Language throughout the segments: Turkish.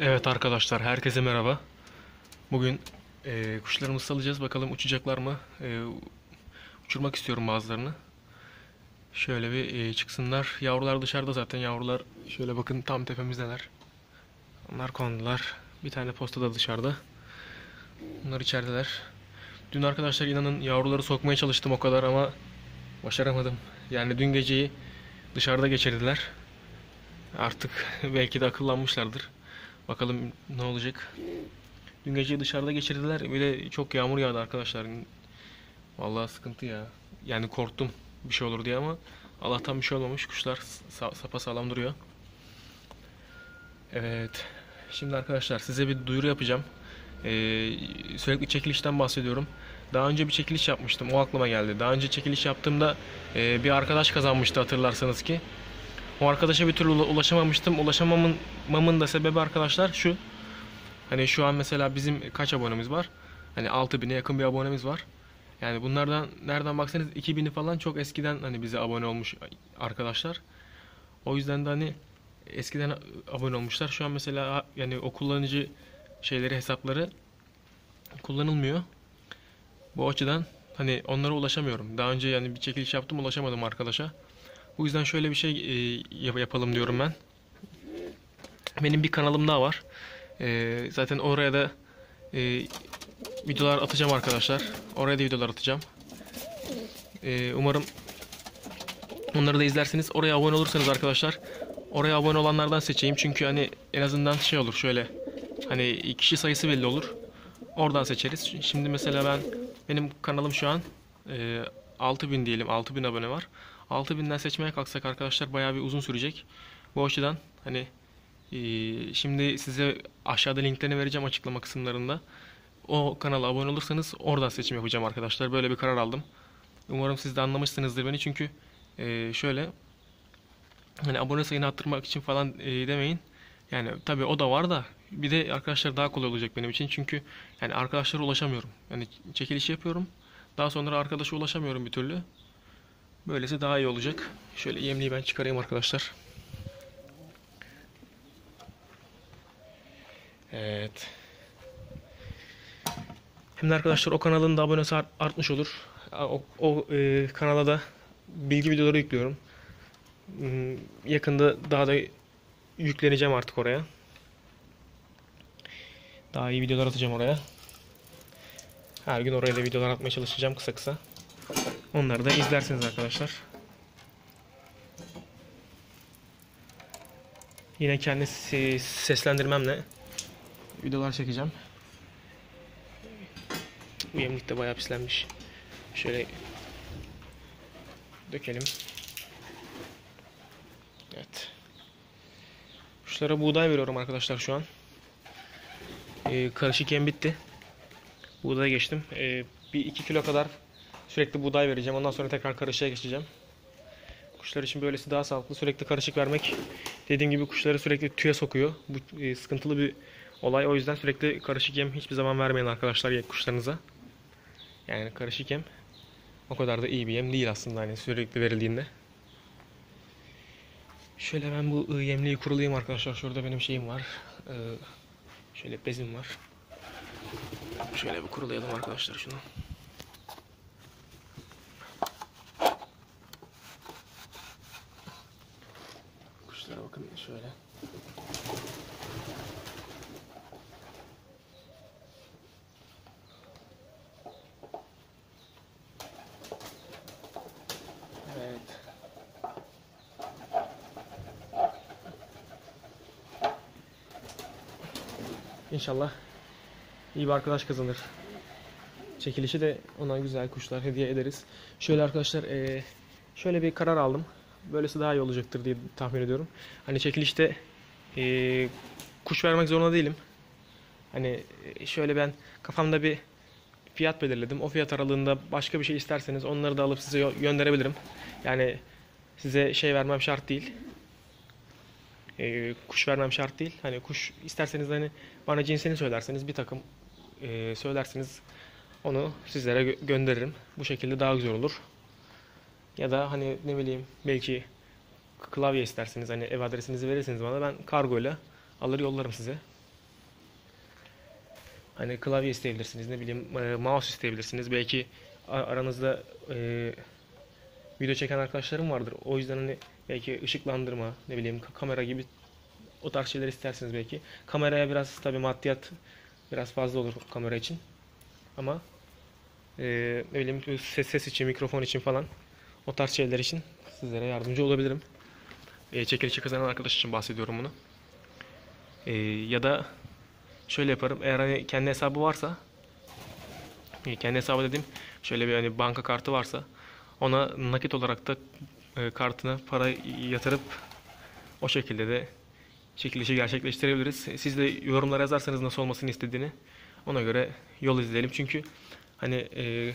Evet arkadaşlar, herkese merhaba. Bugün eee kuşlarımızı salacağız. Bakalım uçacaklar mı? Eee, uçurmak istiyorum bazılarını. Şöyle bir eee, çıksınlar. Yavrular dışarıda zaten. Yavrular şöyle bakın tam tepemizdeler. Onlar kondular. Bir tane posta da dışarıda. Bunlar içerideler. Dün arkadaşlar inanın yavruları sokmaya çalıştım o kadar ama başaramadım. Yani dün geceyi dışarıda geçirdiler. Artık belki de akıllanmışlardır. Bakalım ne olacak. Dün geceyi dışarıda geçirdiler. Bir de çok yağmur yağdı arkadaşlar. Vallahi sıkıntı ya. Yani korktum bir şey olur diye ama Allah'tan bir şey olmamış. Kuşlar sa sapa sağlam duruyor. Evet. Şimdi arkadaşlar size bir duyuru yapacağım. Ee, sürekli çekilişten bahsediyorum. Daha önce bir çekiliş yapmıştım. O aklıma geldi. Daha önce çekiliş yaptığımda e, bir arkadaş kazanmıştı hatırlarsanız ki. O arkadaşa bir türlü ula- ulaşamamıştım. Ulaşamamın mamın da sebebi arkadaşlar şu. Hani şu an mesela bizim kaç abonemiz var? Hani 6000'e yakın bir abonemiz var. Yani bunlardan nereden baksanız 2000'i falan çok eskiden hani bize abone olmuş arkadaşlar. O yüzden de hani eskiden abone olmuşlar. Şu an mesela yani o kullanıcı şeyleri hesapları kullanılmıyor. Bu açıdan hani onlara ulaşamıyorum. Daha önce yani bir çekiliş yaptım ulaşamadım arkadaşa. Bu yüzden şöyle bir şey e, yap- yapalım diyorum ben. Benim bir kanalım daha var. E, zaten oraya da e, videolar atacağım arkadaşlar. Oraya da videolar atacağım. E, umarım onları da izlersiniz. Oraya abone olursanız arkadaşlar oraya abone olanlardan seçeyim. Çünkü hani en azından şey olur şöyle hani kişi sayısı belli olur. Oradan seçeriz. Şimdi mesela ben benim kanalım şu an e, 6000 diyelim 6000 abone var. 6000'den seçmeye kalksak arkadaşlar bayağı bir uzun sürecek. Bu açıdan hani e, şimdi size aşağıda linklerini vereceğim açıklama kısımlarında. O kanala abone olursanız oradan seçim yapacağım arkadaşlar. Böyle bir karar aldım. Umarım siz de anlamışsınızdır beni çünkü e, şöyle hani abone sayını arttırmak için falan e, demeyin. Yani tabii o da var da bir de arkadaşlar daha kolay olacak benim için çünkü yani arkadaşlara ulaşamıyorum. Yani çekiliş yapıyorum. Daha sonra arkadaşa ulaşamıyorum bir türlü. Böylesi daha iyi olacak. Şöyle yemliği ben çıkarayım arkadaşlar. Evet. Şimdi arkadaşlar o kanalın da abonesi art- artmış olur. O, o e, kanala da bilgi videoları yüklüyorum. Hmm, Yakında daha da yükleneceğim artık oraya. Daha iyi videolar atacağım oraya. Her gün oraya da videolar atmaya çalışacağım kısa kısa. Onları da izlersiniz arkadaşlar. Yine kendi se- seslendirmemle videolar çekeceğim. Bu yemlik de bayağı pislenmiş. Şöyle dökelim. Evet. Kuşlara buğday veriyorum arkadaşlar şu an. Ee, karışık yem bitti. Buğdaya geçtim. Ee, bir iki kilo kadar sürekli buğday vereceğim. Ondan sonra tekrar karışığa geçeceğim. Kuşlar için böylesi daha sağlıklı. Sürekli karışık vermek dediğim gibi kuşları sürekli tüye sokuyor. Bu e, sıkıntılı bir olay. O yüzden sürekli karışık yem hiçbir zaman vermeyin arkadaşlar kuşlarınıza. Yani karışık yem o kadar da iyi bir yem değil aslında hani sürekli verildiğinde. Şöyle ben bu ı, yemliği kurulayayım arkadaşlar. Şurada benim şeyim var. Ee, şöyle bezim var. Şöyle bir kurulayalım arkadaşlar şunu. Kuşlara bakın şöyle. Evet. İnşallah iyi bir arkadaş kazanır. Çekilişi de ona güzel kuşlar hediye ederiz. Şöyle arkadaşlar şöyle bir karar aldım. Böylesi daha iyi olacaktır diye tahmin ediyorum. Hani çekilişte eee, kuş vermek zorunda değilim. Hani e, şöyle ben kafamda bir fiyat belirledim. O fiyat aralığında başka bir şey isterseniz onları da alıp size gönderebilirim. Yani size şey vermem şart değil. Eee, kuş vermem şart değil. Hani kuş isterseniz hani bana cinsini söylerseniz bir takım eee, söylerseniz onu sizlere gö- gönderirim. Bu şekilde daha güzel olur. Ya da hani ne bileyim belki klavye isterseniz hani ev adresinizi verirseniz bana ben kargoyla alır yollarım size. Hani klavye isteyebilirsiniz, ne bileyim e, mouse isteyebilirsiniz. Belki aranızda e, video çeken arkadaşlarım vardır. O yüzden hani belki ışıklandırma, ne bileyim ka- kamera gibi o tarz şeyler istersiniz belki. Kameraya biraz tabii maddiyat biraz fazla olur kamera için. Ama e, ne bileyim ses, ses için, mikrofon için falan o tarz şeyler için sizlere yardımcı olabilirim. E, çekilişi kazanan arkadaş için bahsediyorum bunu. E, ya da şöyle yaparım. Eğer hani kendi hesabı varsa e, kendi hesabı dediğim şöyle bir hani banka kartı varsa ona nakit olarak da e, kartına para yatırıp o şekilde de çekilişi gerçekleştirebiliriz. Siz de yorumlara yazarsanız nasıl olmasını istediğini ona göre yol izleyelim. Çünkü hani e,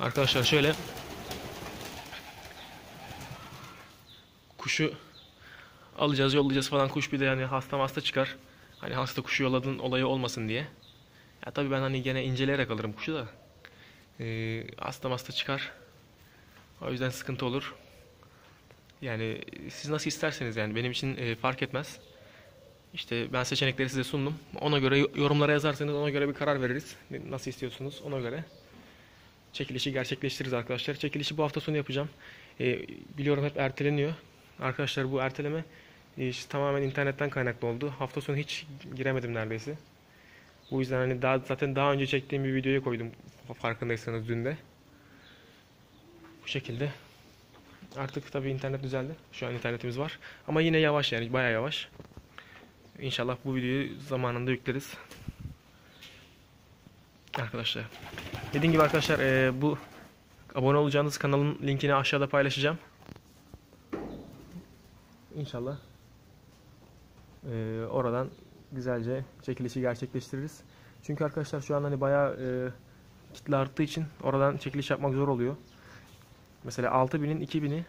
arkadaşlar şöyle kuşu alacağız yollayacağız falan kuş bir de yani hasta hasta çıkar. Hani hasta kuşu yolladığın olayı olmasın diye. Ya tabii ben hani gene inceleyerek alırım kuşu da. Ee, hasta hasta çıkar. O yüzden sıkıntı olur. Yani siz nasıl isterseniz yani benim için e, fark etmez. İşte ben seçenekleri size sundum. Ona göre yorumlara yazarsanız ona göre bir karar veririz. Nasıl istiyorsunuz ona göre. Çekilişi gerçekleştiririz arkadaşlar. Çekilişi bu hafta sonu yapacağım. Ee, biliyorum hep erteleniyor. Arkadaşlar bu erteleme e, işte tamamen internetten kaynaklı oldu. Hafta sonu hiç giremedim neredeyse. Bu yüzden hani daha zaten daha önce çektiğim bir videoya koydum farkındaysanız dün de. Bu şekilde. Artık tabii internet düzeldi. Şu an internetimiz var. Ama yine yavaş yani bayağı yavaş. İnşallah bu videoyu zamanında yükleriz. Arkadaşlar. Dediğim gibi arkadaşlar e, bu abone olacağınız kanalın linkini aşağıda paylaşacağım. İnşallah e, oradan güzelce çekilişi gerçekleştiririz. Çünkü arkadaşlar şu an hani bayağı e, kitle arttığı için oradan çekiliş yapmak zor oluyor. Mesela 6000'in 2000'i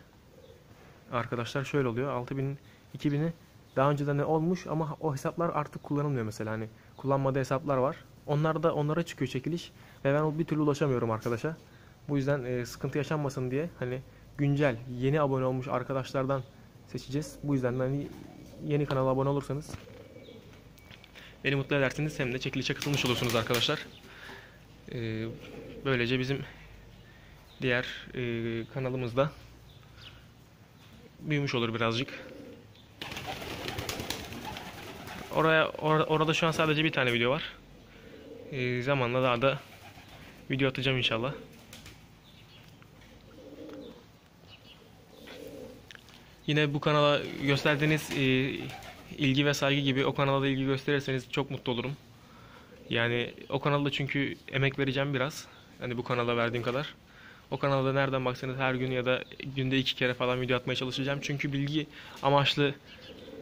arkadaşlar şöyle oluyor. 6000'in 2000'i daha önceden de olmuş ama o hesaplar artık kullanılmıyor mesela hani kullanmadığı hesaplar var. Onlar da onlara çıkıyor çekiliş ve ben bir türlü ulaşamıyorum arkadaşa. Bu yüzden e, sıkıntı yaşanmasın diye hani güncel yeni abone olmuş arkadaşlardan seçeceğiz. Bu yüzden hani yeni kanala abone olursanız beni mutlu edersiniz hem de çekilişe katılmış olursunuz arkadaşlar. Ee, böylece bizim diğer e, kanalımızda büyümüş olur birazcık. Oraya or- orada şu an sadece bir tane video var. Ee, zamanla daha da video atacağım inşallah. Yine bu kanala gösterdiğiniz e, ilgi ve saygı gibi o kanala da ilgi gösterirseniz çok mutlu olurum. Yani o kanalda çünkü emek vereceğim biraz. Hani bu kanala verdiğim kadar. O kanalda nereden baksanız her gün ya da günde iki kere falan video atmaya çalışacağım. Çünkü bilgi amaçlı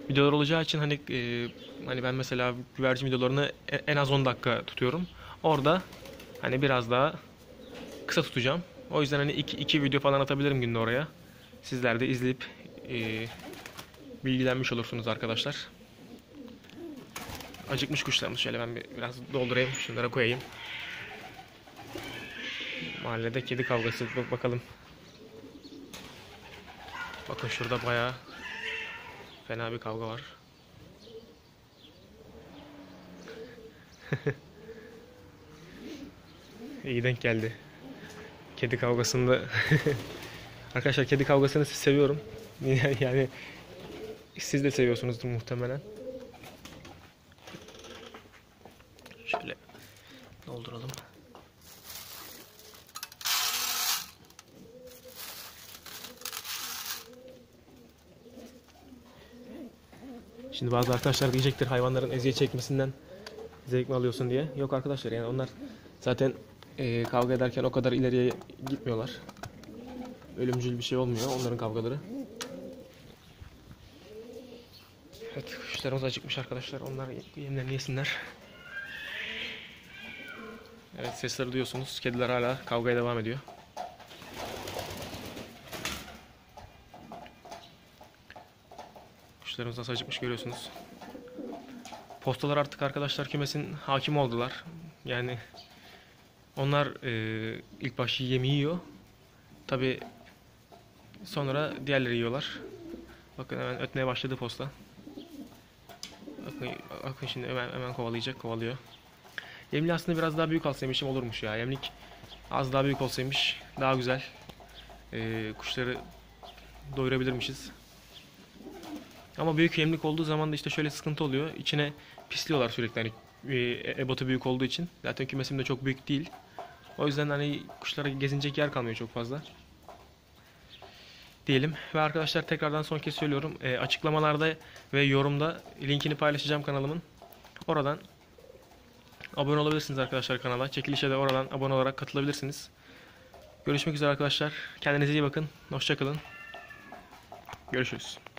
videolar olacağı için hani e, hani ben mesela güvercin videolarını e- en az 10 dakika tutuyorum. Orada hani biraz daha kısa tutacağım. O yüzden hani iki, iki video falan atabilirim günde oraya. Sizler de izleyip e, bilgilenmiş olursunuz arkadaşlar. Acıkmış kuşlarımız. Şöyle ben bir, biraz doldurayım. Şunlara koyayım. Mahallede kedi kavgası. Bak bakalım. Bakın şurada bayağı fena bir kavga var. İyi denk geldi. Kedi kavgasında Arkadaşlar kedi kavgasını seviyorum. yani siz de seviyorsunuzdur muhtemelen. Şöyle dolduralım. Şimdi bazı arkadaşlar diyecektir hayvanların eziyet çekmesinden zevk mi alıyorsun diye. Yok arkadaşlar yani onlar zaten e, kavga ederken o kadar ileriye gitmiyorlar. Ölümcül bir şey olmuyor onların kavgaları. Evet kuşlarımız acıkmış arkadaşlar. Onlar yemlerini yesinler. Evet sesleri duyuyorsunuz. Kediler hala kavgaya devam ediyor. Kuşlarımız nasıl acıkmış görüyorsunuz. Postalar artık arkadaşlar kümesin hakim oldular. Yani onlar e, ilk baş yemi yiyor. Tabi sonra diğerleri yiyorlar. Bakın hemen ötmeye başladı posta. Bakın, şimdi hemen, hemen kovalayacak, kovalıyor. Yemli aslında biraz daha büyük alsaymışım olurmuş ya. Yemlik az daha büyük olsaymış daha güzel. Ee, kuşları doyurabilirmişiz. Ama büyük yemlik olduğu zaman da işte şöyle sıkıntı oluyor. İçine pisliyorlar sürekli hani e, ebotu büyük olduğu için. Zaten kümesim de çok büyük değil. O yüzden hani kuşlara gezinecek yer kalmıyor çok fazla. Diyelim ve arkadaşlar tekrardan son kez söylüyorum. E, açıklamalarda ve yorumda linkini paylaşacağım kanalımın. Oradan abone olabilirsiniz arkadaşlar kanala. Çekilişe de oradan abone olarak katılabilirsiniz. Görüşmek üzere arkadaşlar. Kendinize iyi bakın. Hoşçakalın. Görüşürüz.